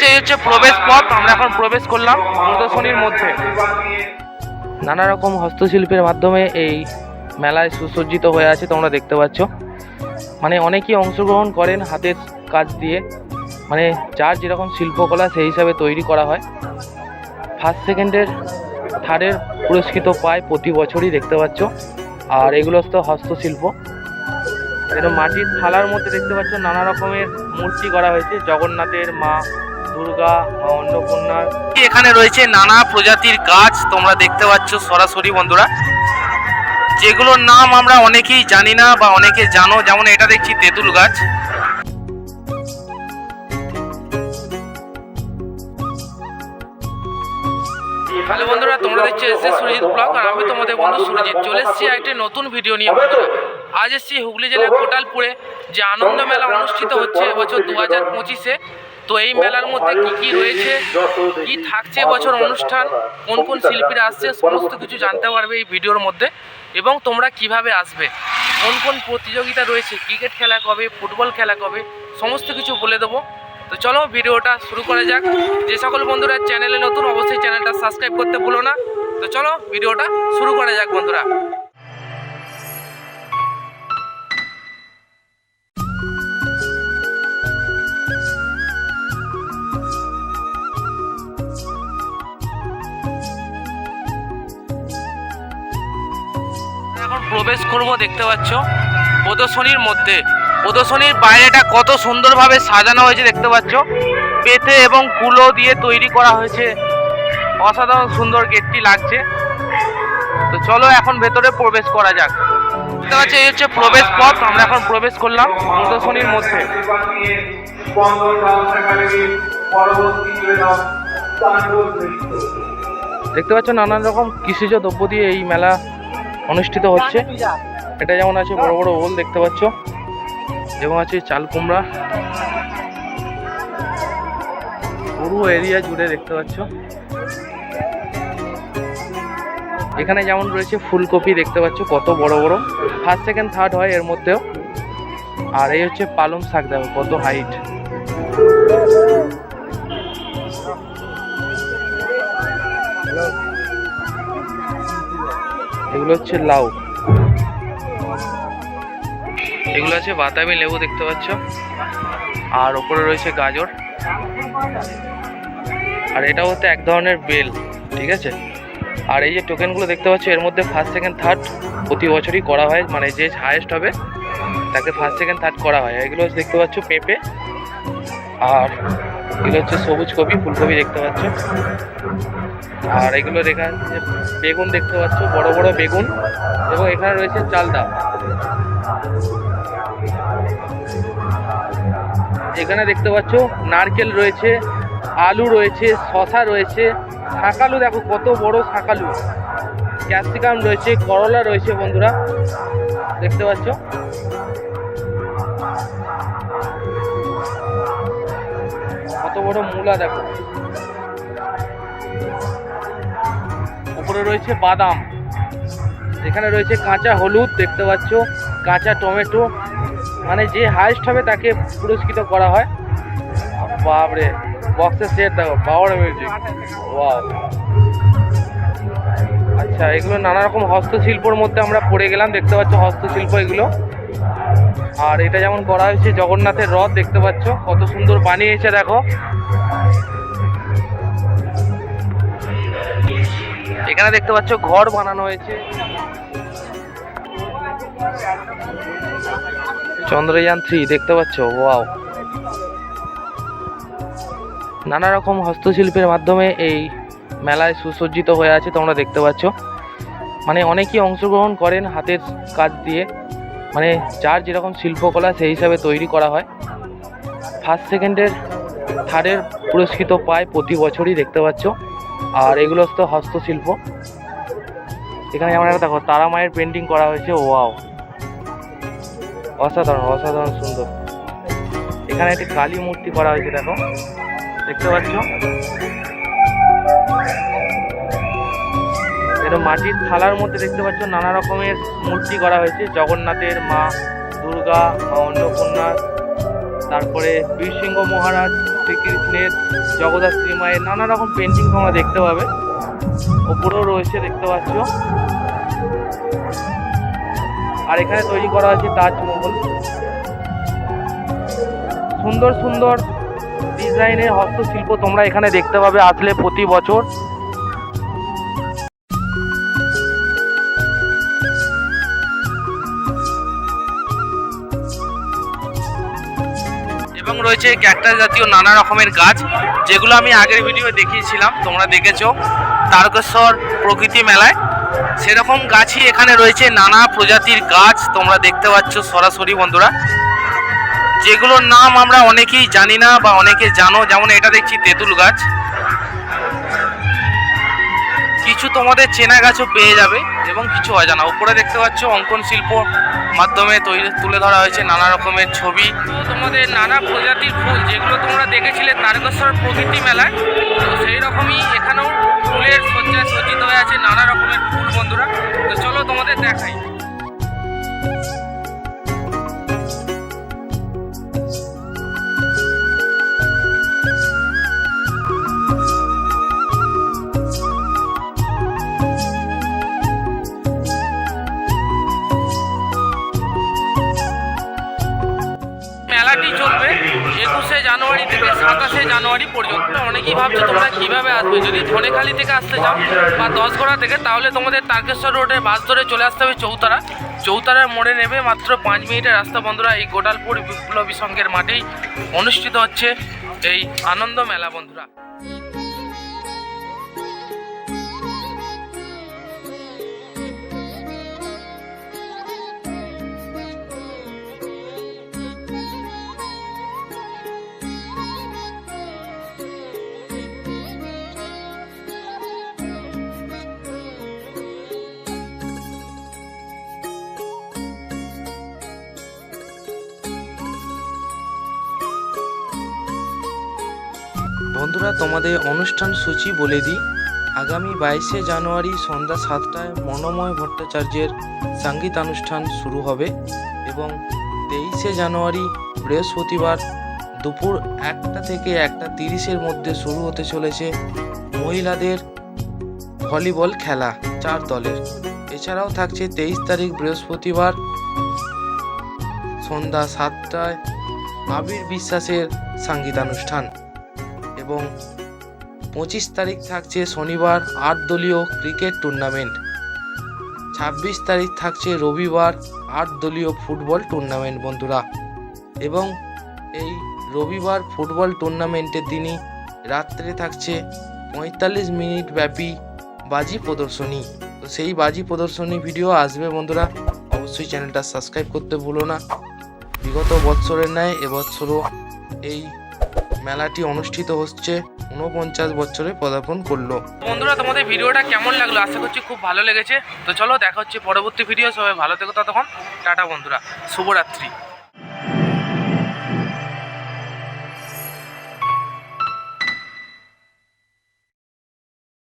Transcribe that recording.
পাচ্ছি হচ্ছে প্রবেশ পথ, আমরা এখন প্রবেশ করলাম প্রদর্শনীর মধ্যে। নানা রকম হস্তশিল্পের মাধ্যমে এই মেলায় সুসজ্জিত হয়ে আছে, তোমরা দেখতে পাচ্ছ। মানে অনেকেই অংশগ্রহণ করেন হাতের কাজ দিয়ে। মানে যার যেরকম শিল্পকলা, সেই হিসাবে তৈরি করা হয়। ফার্স্ট সেকেন্ডের থার্ডের পুরস্কৃত পায় প্রতি বছরই দেখতে পাচ্ছ। আর এগুলো তো হস্তশিল্প। এটা মাটির থালার মধ্যে দেখতে পাচ্ছ, নানা রকমের মূর্তি করা হয়েছে। জগন্নাথের মা দুর্গা মা অন্নপূর্ণার। এখানে রয়েছে নানা প্রজাতির গাছ তোমরা দেখতে পাচ্ছ সরাসরি বন্ধুরা। যেগুলোর নাম আমরা অনেকেই জানি না বা অনেকে জানো, যেমন এটা দেখছি তেঁতুল গাছ। হ্যালো বন্ধুরা, তোমরা দেখছ এস এস সুরজিৎ ব্লগ, আর আমি তোমাদের বন্ধু সুরজিৎ। চলে এসেছি একটি নতুন ভিডিও নিয়ে। আজ এসেছি হুগলি জেলার কোটালপুরে, যে আনন্দ মেলা অনুষ্ঠিত হচ্ছে এবছর দু হাজার পঁচিশে। তো এই মেলার মধ্যে কি কি রয়েছে? কি থাকছে বছর অনুষ্ঠান? কোন কোন শিল্পীরা আসছে? সমস্ত কিছু জানতে পারবে এই ভিডিওর মধ্যে। এবং তোমরা কীভাবে আসবে? কোন কোন প্রতিযোগিতা রয়েছে? ক্রিকেট খেলা কবে? ফুটবল খেলা কবে? সমস্ত কিছু বলে দেবো। তো চলো ভিডিওটা শুরু করা যাক। যে সকল বন্ধুরা চ্যানেলে নতুন, অবশ্যই চ্যানেলটা সাবস্ক্রাইব করতে ভুলো না। তো চলো ভিডিওটা শুরু করা যাক বন্ধুরা। প্রবেশ করব, দেখতে পাচ্ছ? প্রদর্শনীর মধ্যে। প্রদর্শনীর বাইরেটা কত সুন্দরভাবে সাজানো হয়েছে, দেখতে পাচ্ছ? পেতে এবং কুলো দিয়ে তৈরি করা হয়েছে। অসাধারণ সুন্দর গেটটি লাগছে। তো চলো এখন ভেতরে প্রবেশ করা যাক। দেখতে পাচ্ছ, এই হচ্ছে প্রবেশ পথ। আমরা এখন প্রবেশ করলাম প্রদর্শনীর মধ্যে। দেখতে পাচ্ছ, নানান রকম কৃষিজ দ্রব্য দিয়ে এই মেলা অনুষ্ঠিত হচ্ছে। এটা যেমন আছে বড় বড় ওল দেখতে পাচ্ছ। এবং আছে চাল কুমড়া। পুরো এরিয়া জুড়ে দেখতে পাচ্ছ। এখানে যেমন রয়েছে ফুলকপি দেখতে পাচ্ছ, কত বড় বড়। ফার্স্ট সেকেন্ড থার্ড হয় এর মধ্যেও। আর এই হচ্ছে পালং শাক, দেখো কত হাইট এগুলো হচ্ছে লাউ। এগুলো আছে বাতাবি লেবু, দেখতে পাচ্ছ। আর ওপরে রয়েছে গাজর। আর এটা হচ্ছে এক ধরনের বেল, ঠিক আছে? আর এই যে টোকেনগুলো দেখতে পাচ্ছ, এর মধ্যে ফার্স্ট সেকেন্ড থার্ড প্রতি বছরই করা হয়। মানে যে হায়েস্ট হবে, তাকে ফার্স্ট সেকেন্ড থার্ড করা হয়। এগুলো দেখতে পাচ্ছ পেঁপে। আর এগুলো হচ্ছে সবুজ কপি, ফুলকপি দেখতে পাচ্ছ। আর এগুলো দেখা যাচ্ছে বেগুন দেখতে পাচ্ছ, বড় বড় বেগুন এবং এখানে রয়েছে চালদা এখানে দেখতে পাচ্ছ, নারকেল রয়েছে, আলু রয়েছে শশা রয়েছে। শাকালু দেখো, কত বড় শাকালু। ক্যাপসিকাম রয়েছে, করলা রয়েছে বন্ধুরা, দেখতে পাচ্ছ। বড় মূলা দেখো। উপরে রয়েছে বাদাম। এখানে রয়েছে কাঁচা হলুদ, দেখতে পাচ্ছ, কাঁচা টমেটো। মানে যে হাইস্ট হবে তাকে পুরস্কৃত করা হয়। বাপরে বক্সের সেট দেখো পাওয়ার মিউজিক আচ্ছা এগুলো নানা রকম হস্তশিল্পর মধ্যে আমরা পড়ে গেলাম, দেখতে পাচ্ছ হস্তশিল্প এগুলো। আর এটা যেমন করা হয়েছে, জগন্নাথের রথ দেখতে পাচ্ছ, কত সুন্দর বানিয়েছে, দেখো। এখানে দেখতে পাচ্ছ, ঘর বানানো হয়েছে। চন্দ্রযান থ্রি, দেখতে পাচ্ছ? ওয়াও। নানা রকম হস্তশিল্পের মাধ্যমে এই মেলায় সুসজ্জিত হয়ে আছে, তোমরা দেখতে পাচ্ছ। মানে অনেকেই অংশগ্রহণ করেন হাতের কাজ দিয়ে। মানে যার যেরকম শিল্পকলা সেই হিসাবে তৈরি করা হয়। ফার্স্ট সেকেন্ডের থার্ডের পুরস্কৃত পায় প্রতি বছরই দেখতে পাচ্ছ। আর এগুলো তো হস্তশিল্প। এখানে যেমন একটা দেখো, তারা মায়ের পেন্টিং করা হয়েছে ওয়াও অসাধারণ অসাধারণ সুন্দর। এখানে একটি কালী মূর্তি করা হয়েছে, দেখো। দেখতে পাচ্ছ? এটা মাটির থালার মধ্যে দেখতে পাচ্ছ নানা রকমের মূর্তি করা হয়েছে। জগন্নাথের মা দুর্গা, মা অন্নপূর্ণা, তারপরে বীরসিংহ মহারাজ, শ্রীকৃষ্ণের, জগদ্ধাত্রী মায়ের নানা রকম পেন্টিং তোমরা দেখতে পাবে। ওপরেও রয়েছে দেখতে পাচ্ছ। আর এখানে তৈরি করা হয়েছে তাজমহল। সুন্দর সুন্দর ডিজাইনের হস্তশিল্প তোমরা এখানে দেখতে পাবে। আসলে প্রতি বছর রয়েছে ক্যাকটাস জাতীয় নানা রকমের গাছ, যেগুলো আমি আগের ভিডিও দেখিয়েছিলাম, তোমরা দেখেছ। তারকেশ্বর প্রকৃতি মেলায়। সেরকম গাছই এখানে রয়েছে, নানা প্রজাতির গাছ তোমরা দেখতে পাচ্ছ সরাসরি বন্ধুরা। যেগুলোর নাম আমরা অনেকেই জানি না বা অনেকে জানো, যেমন এটা দেখছি তেঁতুল গাছ। কিছু তোমাদের চেনা গাছও পেয়ে যাবে এবং কিছু অজানা। উপরে দেখতে পাচ্ছ অঙ্কন শিল্প মাধ্যমে তৈরি, তুলে ধরা হয়েছে নানা রকমের ছবি। তোমাদের নানা প্রজাতির ফুল, যেগুলো তোমরা দেখেছিলে তারকেশ্বর প্রকৃতি মেলায়, তো সেই রকমই এখানেও ফুলের সজ্জায় সজ্জিত হয়ে আছে নানা রকমের ফুল বন্ধুরা। তো চলো তোমাদের দেখাই। চলবে। একুশে জানুয়ারি থেকে সাতাশে জানুয়ারি পর্যন্ত। অনেকেই ভাবছ তোমরা কীভাবে আসবে? যদি ধনেখালি থেকে আসতে চাও বা দশগড়া থেকে, তাহলে তোমাদের তারকেশ্বর রোডে বাস ধরে চলে আসতে হবে চৌতারা। চৌতারার মোড়ে নেবে মাত্র পাঁচ মিনিটের রাস্তা বন্ধুরা এই গোটালপুর বিপ্লবী সংঘের মাঠেই অনুষ্ঠিত হচ্ছে এই আনন্দ মেলা, বন্ধুরা। বন্ধুরা, তোমাদের অনুষ্ঠান সূচি বলে দিই। আগামী বাইশে জানুয়ারি সন্ধ্যা সাতটায় মনোময় ভট্টাচার্যের সঙ্গীতানুষ্ঠান শুরু হবে এবং তেইশে জানুয়ারি বৃহস্পতিবার দুপুর একটা থেকে একটা তিরিশের মধ্যে শুরু হতে চলেছে মহিলাদের ভলিবল খেলা চার দলের। এছাড়াও থাকছে তেইশ তারিখ বৃহস্পতিবার সন্ধ্যা সাতটায় আবির বিশ্বাসের সঙ্গীতানুষ্ঠান এবং পঁচিশ তারিখ থাকছে শনিবার আট দলীয় ক্রিকেট টুর্নামেন্ট। ছাব্বিশ তারিখ থাকছে রবিবার আট দলীয় ফুটবল টুর্নামেন্ট, বন্ধুরা। এবং এই রবিবার ফুটবল টুর্নামেন্টের দিনই রাত্রে থাকছে পঁয়তাল্লিশ মিনিট ব্যাপী বাজি প্রদর্শনী। তো সেই বাজি প্রদর্শনী ভিডিও আসবে, বন্ধুরা। অবশ্যই চ্যানেলটা সাবস্ক্রাইব করতে ভুলো না। বিগত বৎসরের ন্যায় এবছরও এই মেলাটি অনুষ্ঠিত হচ্ছে উনপঞ্চাশ বছরে পদার্পণ করল। বন্ধুরা, তোমাদের ভিডিওটা কেমন লাগল? আশা করছি খুব ভালো লেগেছে। তো চলো, দেখা হচ্ছে পরবর্তী ভিডিও সবাই ভালো থেকো তখন টাটা বন্ধুরা। শুভরাত্রি।